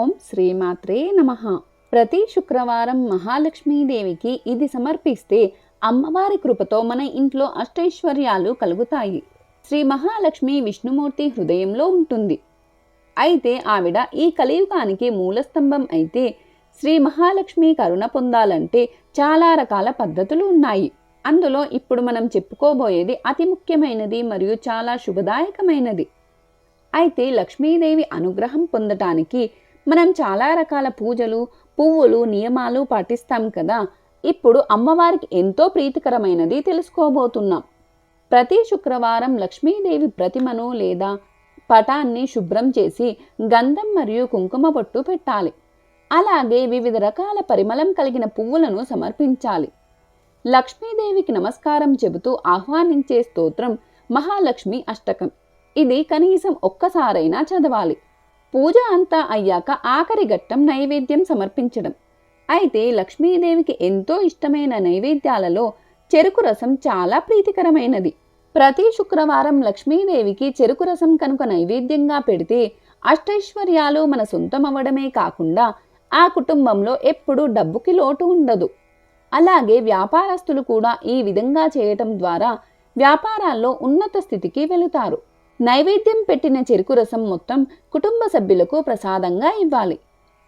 ఓం శ్రీమాత్రే నమ. ప్రతి శుక్రవారం మహాలక్ష్మీదేవికి ఇది సమర్పిస్తే అమ్మవారి కృపతో మన ఇంట్లో అష్టైశ్వర్యాలు కలుగుతాయి. శ్రీ మహాలక్ష్మి విష్ణుమూర్తి హృదయంలో ఉంటుంది. అయితే ఆవిడ ఈ కలియుగానికి మూలస్తంభం అయితే శ్రీ మహాలక్ష్మి కరుణ పొందాలంటే చాలా రకాల పద్ధతులు ఉన్నాయి. అందులో ఇప్పుడు మనం చెప్పుకోబోయేది అతి ముఖ్యమైనది మరియు చాలా శుభదాయకమైనది. అయితే లక్ష్మీదేవి అనుగ్రహం పొందటానికి మనం చాలా రకాల పూజలు పువ్వులు నియమాలు పాటిస్తాం కదా. ఇప్పుడు అమ్మవారికి ఎంతో ప్రీతికరమైనది తెలుసుకోబోతున్నాం. ప్రతి శుక్రవారం లక్ష్మీదేవి ప్రతిమను లేదా పటాన్ని శుభ్రం చేసి గంధం మరియు కుంకుమ పొట్టు పెట్టాలి. అలాగే వివిధ రకాల పరిమళం కలిగిన పువ్వులను సమర్పించాలి. లక్ష్మీదేవికి నమస్కారం చెబుతూ ఆహ్వానించే స్తోత్రం మహాలక్ష్మి అష్టకం. ఇది కనీసం ఒక్కసారైనా చదవాలి. పూజ అంతా అయ్యాక ఆఖరి ఘట్టం నైవేద్యం సమర్పించడం. అయితే లక్ష్మీదేవికి ఎంతో ఇష్టమైన నైవేద్యాలలో చెరుకు రసం చాలా ప్రీతికరమైనది. ప్రతి శుక్రవారం లక్ష్మీదేవికి చెరుకు రసం కనుక నైవేద్యంగా పెడితే అష్టైశ్వర్యాలు మన సొంతమవ్వడమే కాకుండా ఆ కుటుంబంలో ఎప్పుడూ డబ్బుకి లోటు ఉండదు. అలాగే వ్యాపారస్తులు కూడా ఈ విధంగా చేయటం ద్వారా వ్యాపారాల్లో ఉన్నత స్థితికి వెళుతారు. నైవేద్యం పెట్టిన చెరుకు రసం మొత్తం కుటుంబ సభ్యులకు ప్రసాదంగా ఇవ్వాలి.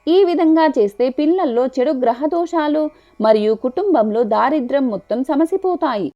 ఈ విధంగా చేస్తే పిల్లల్లో చెడు గ్రహదోషాలు మరియు కుటుంబంలో దారిద్ర్యం మొత్తం సమసిపోతాయి.